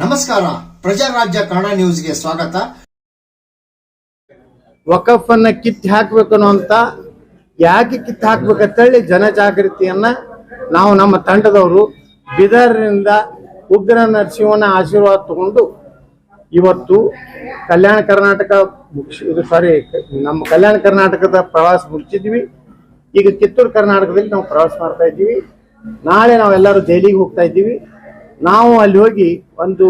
ನಮಸ್ಕಾರ. ಪ್ರಜಾರಾಜ್ಯ ಕನ್ನಡ ನ್ಯೂಸ್ಗೆ ಸ್ವಾಗತ. ವಕಫ್ ಅನ್ನ ಕಿತ್ತು ಹಾಕ್ಬೇಕು ಅಂತ ಯಾಕೆ ಕಿತ್ತು ಹಾಕ್ಬೇಕಂತೇಳಿ ಜನಜಾಗೃತಿಯನ್ನ ನಾವು ನಮ್ಮ ತಂಡದವರು ಬಿದರ್ನಿಂದ ಉಗ್ರ ನರಸಿಂಹನ ಆಶೀರ್ವಾದ ತಗೊಂಡು ಇವತ್ತು ಕಲ್ಯಾಣ ಕರ್ನಾಟಕ ಇದು ಸಾರಿ ನಮ್ಮ ಕಲ್ಯಾಣ ಕರ್ನಾಟಕದ ಪ್ರವಾಸ ಮುಗಿಸಿದ್ವಿ ಈಗ ಕಿತ್ತೂರು ಕರ್ನಾಟಕದಲ್ಲಿ ನಾವು ಪ್ರವಾಸ ಮಾಡ್ತಾ ಇದ್ದೀವಿ. ನಾಳೆ ನಾವೆಲ್ಲರೂ ದೆಹಲಿಗೆ ಹೋಗ್ತಾ ಇದ್ದೀವಿ. ನಾವು ಅಲ್ಲಿ ಹೋಗಿ ಒಂದು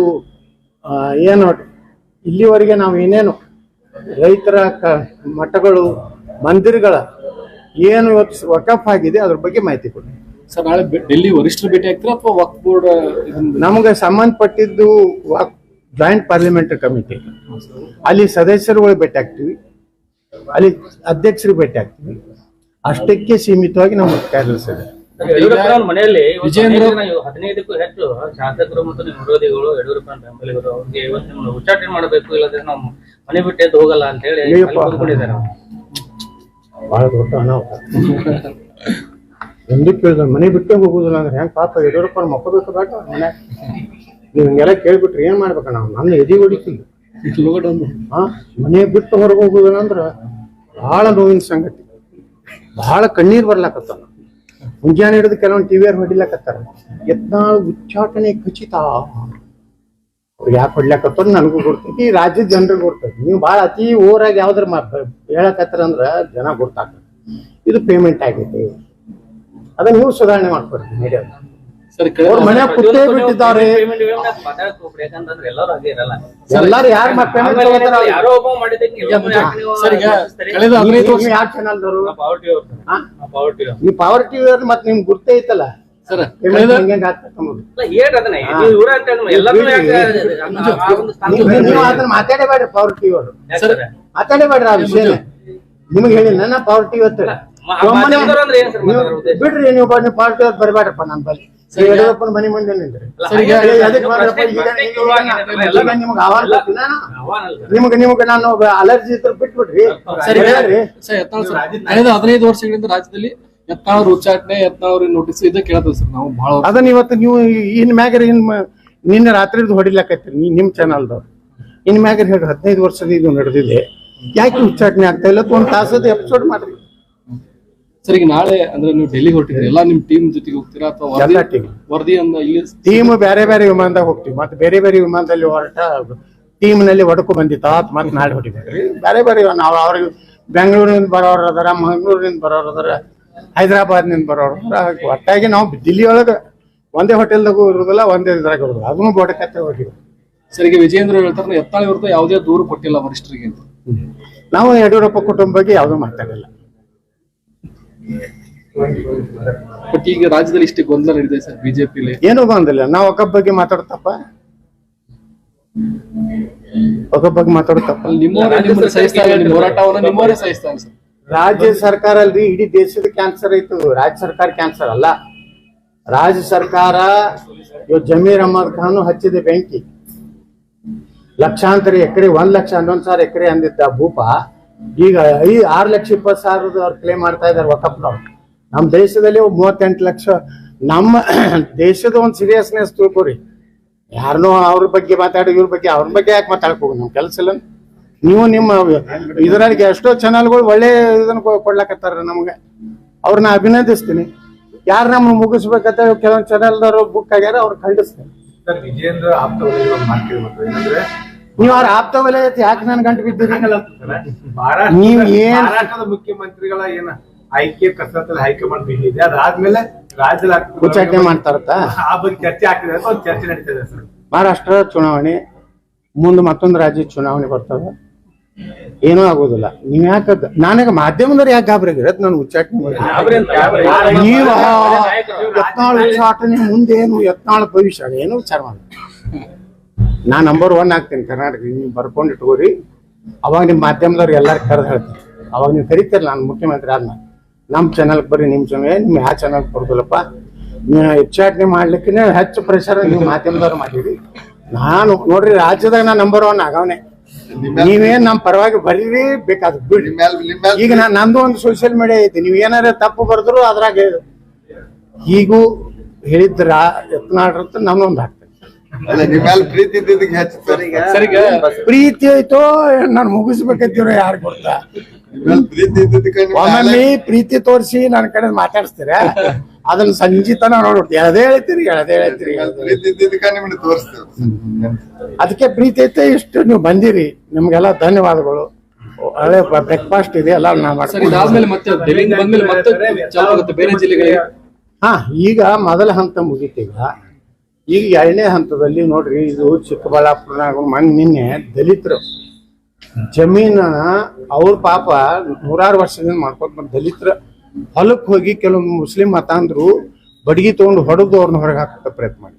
ಏನು ಇಲ್ಲಿವರೆಗೆ ನಾವು ಏನೇನು ರೈತರ ಕ ಮಠಗಳು ಮಂದಿರಗಳ ಏನು ಇವತ್ತು ವಕಫ್ ಆಗಿದೆ ಅದ್ರ ಬಗ್ಗೆ ಮಾಹಿತಿ ಕೊಡಿ. ಸರ್ ನಾಳೆ ಡೆಲ್ಲಿ ವರಿಷ್ಠರು ಭೇಟಿ ಆಗ್ತೀರಾ ಅಥವಾ ವಕ್ ಬೋರ್ಡ್ ನಮಗೆ ಸಂಬಂಧಪಟ್ಟಿದ್ದು ಜಾಯಿಂಟ್ ಪಾರ್ಲಿಮೆಂಟ್ರಿ ಕಮಿಟಿ ಅಲ್ಲಿ ಸದಸ್ಯರುಗಳು ಭೇಟಿ ಆಗ್ತೀವಿ. ಅಲ್ಲಿ ಅಧ್ಯಕ್ಷರಿಗೆ ಭೇಟಿ ಆಗ್ತೀವಿ. ಅಷ್ಟಕ್ಕೆ ಸೀಮಿತವಾಗಿ ನಮ್ಮ ಕಾರ್ಯದರ್ಶಿ ಯಡಿಯೂರಪ್ಪನವ್ರ ಮನೆಯಲ್ಲಿ ಹದಿನೈದಕ್ಕೂ ಹೆಚ್ಚು ಶಾಸಕರು ಮತ್ತು ವಿರೋಧಿಗಳು ಯಡಿಯೂರಪ್ಪನ ಬೆಂಬಲಿಗರು. ಅವ್ರಿಗೆ ಇವತ್ತು ಉಚ್ಚಾಟನೆ ಮಾಡಬೇಕು? ಇಲ್ಲದ್ರೆ ನಾವು ಮನೆ ಬಿಟ್ಟು ಹೋಗಲ್ಲ ಅಂತ ಹೇಳಿ ಅಂದ್ಕೊಂಡಿದ್ದಾರೆ. ಬಹಳ ದೊಡ್ಡ ಅನಾಹುತ. ಎಂದು ಕೇಳಿದ್ರೆ ಮನೆ ಬಿಟ್ಟೆ ಹೋಗುದಿಲ್ಲ ಅಂದ್ರೆ ಹೆಂಗ್ ಪಾಪ ಯಡಿಯೂರಪ್ಪ ಮಕ್ಕಬೇಕು ಬೇಡ ಮನೆ? ನೀವು ಹಿಂಗೆಲ್ಲ ಕೇಳ್ಬಿಟ್ರೆ ಏನ್ ಮಾಡ್ಬೇಕ ನಾವು? ನನ್ನ ಎದಿ ಹೊಡಿತಿಲ್ಲ ಮನೆ ಬಿಟ್ಟು ಹೊರಗೆ ಹೋಗುದಿಲ್ಲ ಅಂದ್ರ ಬಹಳ ನೋವಿನ ಸಂಗತಿ. ಬಹಳ ಕಣ್ಣೀರ್ ಬರ್ಲಾಕತ್ತಾನ ಮುಂಜಾನೆ ಹಿಡಿದು ಕೆಲವೊಂದು ಟಿವಿಯರ್ ಹೊಡಿಲಕತ್ತಾರ. ಯತ್ನಾಳ್ ಉಚ್ಚಾಟನೆ ಖಚಿತ. ಅವ್ರು ಯಾಕೆ ಹೊಡ್ಲಾಕತ್ತಾರ ನನಗೂ ಗೊತ್ತೈತಿ. ಈ ರಾಜ್ಯದ ಜನರಿಗೆ ಗುರ್ತೈತಿ ನೀವು ಭಾಳ ಅತಿ ಓರಾಗಿ ಯಾವ್ದ್ರ ಹೇಳಕತ್ತಾರ ಅಂದ್ರ ಜನ ಗೊತ್ತಾಗ್ತದೆ. ಇದು ಪೇಮೆಂಟ್ ಆಗೈತಿ. ಅದನ್ನ ನೀವು ಸುಧಾರಣೆ ಮಾಡ್ಕೊಡ್ರಿ ಮೀಡಿಯಾ ಅವ್ರ ಮನೆ ಕುತ್ತೇ ಬಿಟ್ಟಿದ್ದಾರೆ. ಎಲ್ಲರೂ ಯಾರು ಟಿವಿ ಅವ್ರು ಮತ್ತೆ ನಿಮ್ಗೆ ಗುರ್ತೇ ಐತಲ್ಲ? ಮಾತಾಡಬೇಡ್ರಿ ಪವರ್ ಟಿವಿ ಅವರು? ಮಾತಾಡಬೇಡ್ರಿ ಆ ವಿಷಯ ನಿಮ್ಗೆ ಹೇಳಿ ನನ್ನ ಪವರ್ ಟಿವಿ ಬಿಡ್ರಿ ನೀವು ಬನ್ನಿ ಪಾರ್ಟಿ ಬರಬೇಡಪ್ಪ ನನ್ನ ಈಗ- ಯಡಿಯೂರಪ್ಪನ ಮನೆ ಮುಂದೆ ನಿಮ್ಗೆ ಆಹ್ವಾನ ನಾನು. ಆಹ್ವಾನ ಅಲ್ಲ ನಿಮ್ಗೆ ನಿಮ್ಗೆ ನಾನು ಅಲರ್ಜಿ ಇದ್ರೆ ಬಿಟ್ಬಿಡ್ರಿ. ಸರ್ ಸರ್ ಯತ್ನಾಳ್ ಸರ್ ಕಳೆದ ಹದಿನೈದು ವರ್ಷಗಳಿಂದ ರಾಜ್ಯದಲ್ಲಿ ಎತ್ತಾವ್ರ ಉಚ್ಚಾಟನೆ ಎತ್ತಾವ್ರಿ ನೋಟಿಸ್ ಇದ ಕೇಳ್ತೇವೆ ಸರ್ ನಾವು ಬಹಳ. ಅದನ್ನ ಇವತ್ತು ನೀವು ಇನ್ ಮ್ಯಾಗರ ಇನ್ ನಿನ್ನೆ ರಾತ್ರಿ ಹೊಡಿಲಕತ್ತೀರಿ ನೀ- ನಿಮ್ ಚಾನಲ್ದವ್ರು ಇನ್ ಮ್ಯಾಗ್ರಿ ಹೇಳಿ ಹದಿನೈದು ವರ್ಷದ ಇದು ನಡೆದಿದೆ. ಯಾಕೆ ಉಚ್ಚಾಟನೆ ಆಗ್ತಾ ಇಲ್ಲ? ಒಂದ್ ತಾಸದ ಎಪಿಸೋಡ್ ಮಾಡ್ರಿ. ಸರ್ ಈಗ ನಾಳೆ ಅಂದ್ರೆ ನೀವು ಡೆಲ್ಲಿ ಹೊರಟಿದ್ರಿ ಎಲ್ಲ ನಿಮ್ ಟೀಮ್ ಜೊತೆಗೆ ಹೋಗ್ತೀರಾ ಅಥವಾ ಎಲ್ಲ ವರದಿ ಟೀಮ್ ವರದಿ ಇಲ್ಲಿ ಟೀಮ್ ಬೇರೆ ಬೇರೆ ವಿಮಾನದಾಗ ಹೋಗ್ತೀವಿ. ಮತ್ತೆ ಬೇರೆ ಬೇರೆ ವಿಮಾನದಲ್ಲಿ ಹೊರಟ ಟೀಮ್ನಲ್ಲಿ ಒಡಕು ಆತ್ ಮತ್ತೆ ನಾಳೆ ಹೊಡಿಬೇಕ್ರಿ ಬೇರೆ ಬೇರೆ ನಾವು ಅವ್ರಿಗೆ ಬೆಂಗಳೂರಿನಿಂದ ಬರೋರು ಅದಾರ ಮಂಗಳೂರಿನಿಂದ ಬರೋರು ಅದಾರ ಹೈದರಾಬಾದ್ನಿಂದ ಬರೋರು ಅದಾರ ಒಟ್ಟಾಗಿ ನಾವು ದಿಲ್ಲಿ ಒಳಗ ಒಂದೇ ಹೋಟೆಲ್ದಾಗು ಇರುದಿಲ್ಲ ಒಂದೇ ಇದ್ರಾಗ ಇರೋದಿಲ್ಲ. ಅದನ್ನು ಬೋಡಕತ್ತೆ ಹೋಗಿವಿ ಸರ್ ಈಗ ವಿಜೇಂದ್ರ ಹೇಳ್ತಾರೆ ಯತ್ನಾಳ್ ವಿರುದ್ಧ ಯಾವುದೇ ದೂರು ಕೊಟ್ಟಿಲ್ಲ ವರಿಷ್ಠರಿಗೆ ಅಂತ. ನಾವು ಯಡಿಯೂರಪ್ಪ ಕುಟುಂಬ ಬಗ್ಗೆ ಯಾವುದೂ ಮಾತಾಡಿಲ್ಲ ಬಟ್ ಈಗ ರಾಜ್ಯದಲ್ಲಿ ಇಷ್ಟೇ ಗೊಂದಲ ನಡೀತದೆ ಸರ್ ಬಿಜೆಪಿಲಿ. ಏನು ಬಂದಿಲ್ಲ ನಾವು ಒಕ್ಕ ಬಗ್ಗೆ ಮಾತಾಡ್ತಪ್ಪ. ಒಕ್ಕ ಬಗ್ಗೆ ಮಾತಾಡ್ತಪ್ಪ. ನಿಮ್ಮವರೇ ನಿಮ್ಮನ್ನ ಸಹಿಸ್ತಾರೆ ನಿಮ್ಮ ಹೋರಾಟವನ್ನ ನಿಮ್ಮವರೇ ಸಹಿಸ್ತಾರೆ ಸರ್. ರಾಜ್ಯ ಸರ್ಕಾರ ಅಲ್ರಿ ಇಡೀ ದೇಶದ ಕ್ಯಾನ್ಸರ್ ಐತು. ರಾಜ್ಯ ಸರ್ಕಾರ ಕ್ಯಾನ್ಸರ್ ಅಲ್ಲ. ರಾಜ್ಯ ಸರ್ಕಾರ ಇವ್ ಜಮೀರ್ ಅಹಮದ್ ಖಾನ್ ಹಚ್ಚಿದೆ ಬೆಂಕಿ. ಲಕ್ಷಾಂತರ ಎಕರೆ ಒಂದ್ ಲಕ್ಷ ಹನ್ನೊಂದು ಸಾವಿರ ಎಕರೆ ಅಂದಿದ್ದ ಭೂಪ ಈಗ ಈ ಆರು ಲಕ್ಷ ಇಪ್ಪತ್ತು ಸಾವಿರದ ಅವ್ರು ಕ್ಲೇಮ್ ಮಾಡ್ತಾ ಇದ್ದಾರೆ ವಕಫ್ನವ್ರು. ನಮ್ಮ ದೇಶದಲ್ಲಿ ಮೂವತ್ತೆಂಟು ಲಕ್ಷ, ನಮ್ಮ ದೇಶದ ಒಂದು ಸೀರಿಯಸ್ನೆಸ್ ತಿಳ್ಕೊರಿ. ಯಾರನ್ನೋ ಅವ್ರ ಬಗ್ಗೆ ಮಾತಾಡಿ, ಇವ್ರ ಬಗ್ಗೆ, ಅವ್ರ ಬಗ್ಗೆ ಯಾಕೆ ಮಾತಾಡಕ್ ಹೋಗಿ ನಮ್ಮ ಕೆಲಸ ಇಲ್ಲ. ನೀವು ನಿಮ್ಮ ಇದರಲ್ಲಿ ಎಷ್ಟೋ ಚಾನಲ್ಗಳು ಒಳ್ಳೆ ಇದನ್ನ ಕೊಡ್ಲಕತ್ತಾರ ನಮ್ಗೆ. ಅವ್ರನ್ನ ಅಭಿನಂದಿಸ್ತೀನಿ. ಯಾರು ನಮ್ಮ ಮುಗಿಸ್ಬೇಕಂತ ಕೆಲವೊಂದು ಚಾನಲ್ದವರು ಬುಕ್ ಆಗ್ಯಾರ, ಅವ್ರು ಖಂಡಿಸ್ತೀನಿ. ಸರ್, ವಿಜೇಂದ್ರ ಆಪ್ತ ವಲಯದ ಒಂದು ಮಾತು ಏನಂದ್ರೆ ನೀವು ಅವ್ರ ಆಪ್ತ ವಲಯ ಯಾಕೆ ನನ್ ಗಂಟು ಬಿದ್ದೀರಿ? ನೀವ್ ಏನ್- ಮಹಾರಾಷ್ಟ್ರದ ಮುಖ್ಯಮಂತ್ರಿಗಳ ಏನ ಆಯ್ಕೆ ಕಸರತ್ತಲ್ಲಿ ಹೈಕಮಾಂಡ್ ಬಿದ್ದಿದೆ ಅದಾದ್ಮೇಲೆ ರಾಜ್ಯದಲ್ಲಿ ಉಚ್ಚಾಟನೆ ಮಾಡ್ತಾರತ್ತ? ಆ ಬಗ್ಗೆ ಚರ್ಚೆ ಆಗ್ತಿದೆ ಅಂತ ಒಂದು ಚರ್ಚೆ ನಡೀತದೆ ಸರ್. ಮಹಾರಾಷ್ಟ್ರ ಚುನಾವಣೆ ಮುಂದೆ ಮತ್ತೊಂದು ರಾಜ್ಯ ಚುನಾವಣೆ ಬರ್ತದ ಏನೂ ಆಗೋದಿಲ್ಲ. ನೀವ್ ಯಾಕ ನನಗೆ ಮಾಧ್ಯಮದವ್ರು ಯಾಕೆ ಗಾಬರಿಗಿರತ್ ನಾನು ಉಚ್ಚಾಟನೆ ಮಾಡಿ ಗಾಬರಿ ಗಾಬರಿ. ನೀವ. ಯತ್ನಾಳ್ ಉಚ್ಚಾಟನೆ ಮುಂದೆ ಏನು ಯತ್ನಾಳ್ ಭವಿಷ್ಯ ಏನು ವಿಚಾರ ಮಾಡಿ ನಾ ನಂಬರ್ ಒನ್ ಆಗ್ತೀನಿ ಕರ್ನಾಟಕ ನೀವು ಬರ್ಕೊಂಡು ಇಟ್ಕೋರಿ ಅವಾಗ ನಿಮ್ಮ ಮಾಧ್ಯಮದವ್ರು ಎಲ್ಲಾರು ಕರೆದು ಹೇಳ್ತೀನಿ. ಅವಾಗ ನೀವು ಕರಿತೀರಿ ನಾನು ಮುಖ್ಯಮಂತ್ರಿ ಆದ್ಮೇಲೆ ನಮ್ಮ ಚಾನಲ್ಗೆ ಬರ್ರಿ ನಿಮ್ಮ ಚಾನಲ್ ನಿಮ್ಮ ಯಾವ ಚಾನಲ್ಗೆ ಬರೋದಿಲ್ಲಪ್ಪ ನೀವು ಉಚ್ಚಾಟನೆ ಮಾಡ್ಲಿಕ್ಕೆ ಹೆಚ್ಚು ಪ್ರೆಷರ್ ನೀವು ಮಾಧ್ಯಮದವ್ರು ಮಾಡಿರಿ. ನಾನು ನೋಡ್ರಿ ರಾಜ್ಯದಾಗ ನಾ ನಂಬರ್ ಒನ್ ಆಗವನೆ. ನೀವೇನ್ ನಮ್ಮ ಪರವಾಗಿ ಬರೀರಿ ಬೇಕಾದ ಬಿಡಿ ಈಗ ನಾ ನಂದು ಒಂದು ಸೋಷಿಯಲ್ ಮೀಡಿಯಾ ಐತಿ. ನೀವು ಏನಾರ ತಪ್ಪು ಬರೆದ್ರು ಅದ್ರಾಗ ಹೀಗೂ ಹೇಳಿದ್ರ ಯತ್ನಾಡ್ರಂತ ನಾನು ಒಂದು ಹಾಕ್ತೇನೆ ಅಲ್ಲ ನಿಮ್ಮೆಲ್ಲ ಪ್ರೀತಿ ಇದ್ದಿದ್ದಕ್ಕೆ ಹೆಚ್ಚು ಸರ್. ಈಗ ಸರ್ ಪ್ರೀತಿ ಐತೋ ನಾನು ಮುಗಿಸ್ಬೇಕಂತೀರೋ ಯಾರು ಗೊತ್ತಾ ನಿಮ್ಮೆಲ್ಲ ಪ್ರೀತಿ ಇದ್ದಿದ್ದಕ್ಕೆ ನಿಮ್ಮ ಒಮ್ಮೊಮ್ಮೆ ಪ್ರೀತಿ ತೋರಿಸಿ ನನ್ನ ಕಡೆ ಮಾತಾಡಿಸ್ತೀರ? ಅದನ್ನ ಸಂಜಿತನ ನೋಡ್ಬಿಡ್ತೀವಿ ಅದೇ ಹೇಳ್ತೀರಿ ಅದೇ ಹೇಳ್ತೀರಿ ನಿಮ್ಮೆಲ್ಲ ಪ್ರೀತಿ ಇದ್ದಿದ್ದಕ್ಕೆ ನಿಮ್ಗೆ ತೋರಿಸ್ತೇವೆ. ಅದಕ್ಕೆ ಪ್ರೀತಿ ಐತೆ ಇಷ್ಟು ನೀವು ಬಂದಿರಿ. ನಿಮ್ಗೆಲ್ಲ ಧನ್ಯವಾದಗಳು. ಹಳೆ ಬ್ರೇಕ್ಫಾಸ್ಟ್ ಇದೆ ಎಲ್ಲ ನಾ ಸರ್ ಮಾಡ್ಕೊಂಡು ಇದಾದ್ಮೇಲೆ ಮತ್ತೆ ಡೆಲ್ಲಿಂದ ಬಂದ್ಮೇಲೆ ಮತ್ತೆ ಚಾಲು ಆಗುತ್ತೆ. ಬೇರೆ ಜಿಲ್ಲೆಗಳಿಗೆ? ಹಾ ಈಗ ಮೊದಲ ಹಂತ ಮುಗೀತೀಗ ಈಗ ಎರಡನೇ ಹಂತದಲ್ಲಿ ನೋಡ್ರಿ, ಇದು ಚಿಕ್ಕಬಳ್ಳಾಪುರನಾಗ ಮಣ್ಣು ನಿನ್ನೆ ದಲಿತರು. ಜಮೀನ ಅವ್ರ ಪಾಪ ನೂರಾರು ವರ್ಷದಿಂದ ಮಾಡ್ಕೊತ ಬಂದ ದಲಿತರ. ಹೊಲಕ್ಕೆ ಹೋಗಿ ಕೆಲವೊಂದು ಮುಸ್ಲಿಂ ಮತಾಂದ್ರು ಬಡಗಿ ತಗೊಂಡು ಹೊಡೆದು ಅವ್ರನ್ನ ಹೊರಗೆ ಹಾಕೋಕೆ ಪ್ರಯತ್ನ ಮಾಡಿ